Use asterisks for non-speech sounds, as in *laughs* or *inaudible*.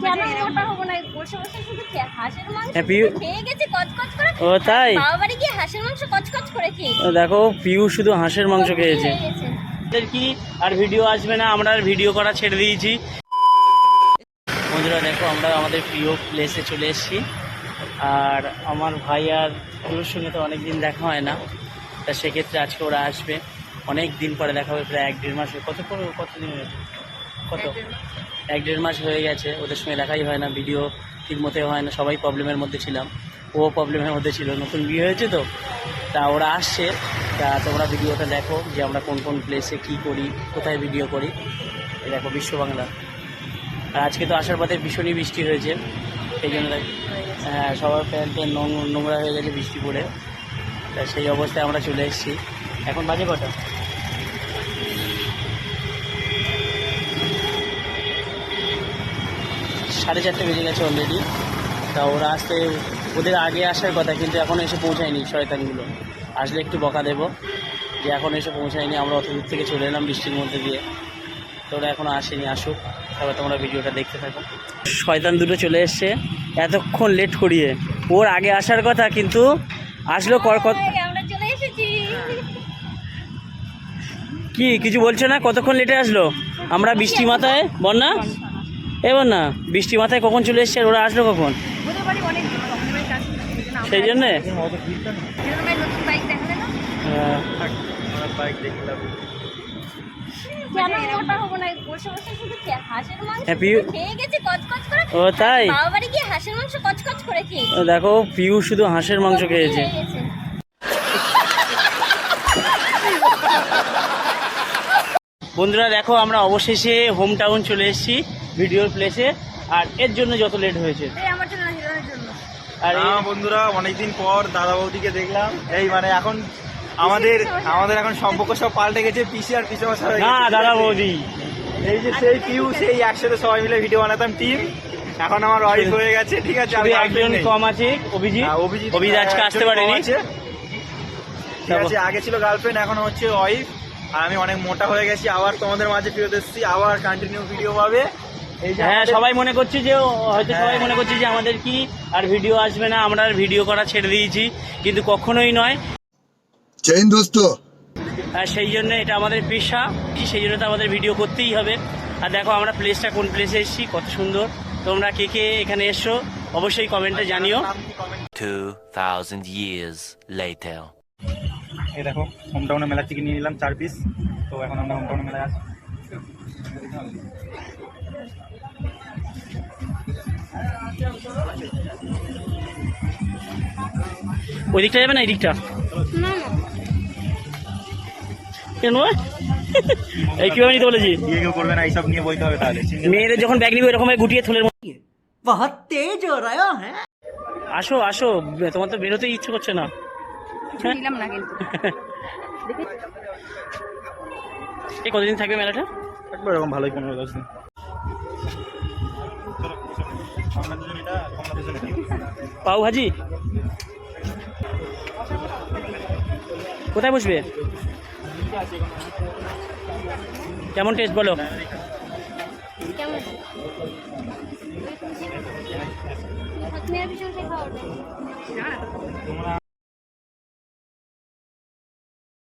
কেন মোটা হব না বসে বসে শুধু হাঁসের মাংস হ্যাঁ, পিউ- খেয়ে গেছি কচকচ করে। ও তাই? বাবা বাড়ি গিয়ে হাঁসের মাংস কচকচ করে খেয়ে ও দেখো পিউ শুধু হাঁসের মাংস খেয়েছে। কি আর ভিডিও আসবে না আমরা আর ভিডিও করা ছেড়ে দিয়েছি। বন্ধুরা দেখো আমরা আমাদের প্রিয় প্লেসে চলে এসেছি। আর আমার ভাই আর ওর সঙ্গে তো অনেক দিন দেখা হয় না। তা সেক্ষেত্রে আজকে ওরা আসবে। অনেক দিন পরে দেখা হবে প্রায় এক দেড় মাস কত কত দিন হয়েছে কত? এক দেড় মাস হয়ে গেছে, ওদের সঙ্গে দেখাই হয় না ভিডিও ঠিক মতো হয় না, সবাই প্রবলেমের মধ্যে ছিলাম। ও প্রবলেমের মধ্যে ছিল, নতুন বিয়ে হয়েছে তো? তা ওরা আসছে, তা তোমরা ভিডিওটা দেখো যে আমরা কোন কোন প্লেসে কী করি, কোথায় ভিডিও করি। দেখো বিশ্ব বাংলা। আর আজকে তো আসার পথে ভীষণই বৃষ্টি হয়েছে, সেই জন্য হ্যাঁ সবার প্যান্ট নোংরা হয়ে গেছে বৃষ্টি পড়ে। তা সেই অবস্থায় আমরা চলে এসেছি। এখন বাজে কটা? সাড়ে চারটে বেজে গেছে অলরেডি তা ওরা আসতে ওদের আগে আসার কথা কিন্তু এখনও এসে পৌঁছায়নি শয়তানগুলো। আসলে একটু বকা দেবো যে এখন এসে পৌঁছায়নি আমরা অত দূর থেকে চলে এলাম বৃষ্টির মধ্যে দিয়ে। তো ওরা এখনও আসেনি আসুক। তারপর তোমরা ভিডিওটা দেখতে থাকো। শয়তান দুটো চলে এসছে এতক্ষণ লেট করিয়ে। ওর আগে আসার কথা কিন্তু আসলো কর কি কিছু বলছো না? কতক্ষণ লেটে আসলো? আমরা বৃষ্টি মাথায় বন্যা? এবার না বৃষ্টি মাথায় কখন চলে এসছে ওরা আসলো কখন। সেই জন্য? হ্যাঁ, হ্যাঁ, ও তাই? দেখো পিউ শুধু হাঁসের মাংস খেয়েছে। বন্ধুরা দেখো আমরা অবশেষে হোম টাউন চলে এসেছি। ভিডিওর প্লেসে আর এর জন্য যত লেট হয়েছে। আর বন্ধুরা অনেকদিন পর দাদা বৌদিকে দেখলাম। এই মানে এখন আমাদের আমাদের এখন সম্পর্ক সব পাল্টে গেছে পিসি আর পিসি না দাদা বৌদি। এই যে সেই পিউ সেই একসাথে সবাই মিলে ভিডিও বানাতাম টিম এখন আমার ওয়াইফ হয়ে গেছে ঠিক আছে? girlfriend একজন কম আছে অভিজিৎ। হ্যাঁ, অভিজিৎ অভিজিৎ আজকে আসতে পারেনি। আছে। ঠিক আছে আগে ছিল গার্লফ্রেন্ড এখন হচ্ছে ওয়াইফ আর আমি অনেক মোটা হয়ে গেছি আবার তোমাদের মাঝে ফিরত এসেছি আবার কন্টিনিউ ভিডিও পাবে। হ্যাঁ সবাই মনে করছি যে হয়তো সবাই হ্যাঁ। মনে করছি যে আমাদের কি আর ভিডিও আসবে না আমরা আর ভিডিও করা ছেড়ে দিয়েছি কিন্তু কখনোই নয়। দোস্ত। আর সেই জন্য এটা আমাদের পেশা সেই জন্য তো আমাদের ভিডিও করতেই হবে। আর দেখো আমরা প্লেসটা কোন প্লেসে এসেছি কত সুন্দর। তোমরা কে কে এখানে এসো অবশ্যই কমেন্টে জানিও। 2000 years later এই দেখো হোমটাউনে মেলা চিকেন নিয়ে নিলাম চার পিস তো এখন আমরা হোমটাউনে মেলায় আছি। ওই দিকটা যাবে না? এই দিকটা? কেন? *laughs* এই কীভাবে নিতে বলেছি? কেউ করবে না এইসব নিয়ে বইতে হবে তাহলে। মেয়েদের যখন ব্যাগ নিবে এরকম গুটিয়ে থলের মধ্যে বহুত তেজ হ্যাঁ। আসো আসো। তোমার তো বেরোতে ইচ্ছে করছে না। *laughs* এই কতদিন থাকবে মেলাটা? থাকবে এরকম ভালোই পনেরো দশ দিন। পাও ভাজি? কোথায় বসবে? কেমন টেস্ট বলো? কেমন?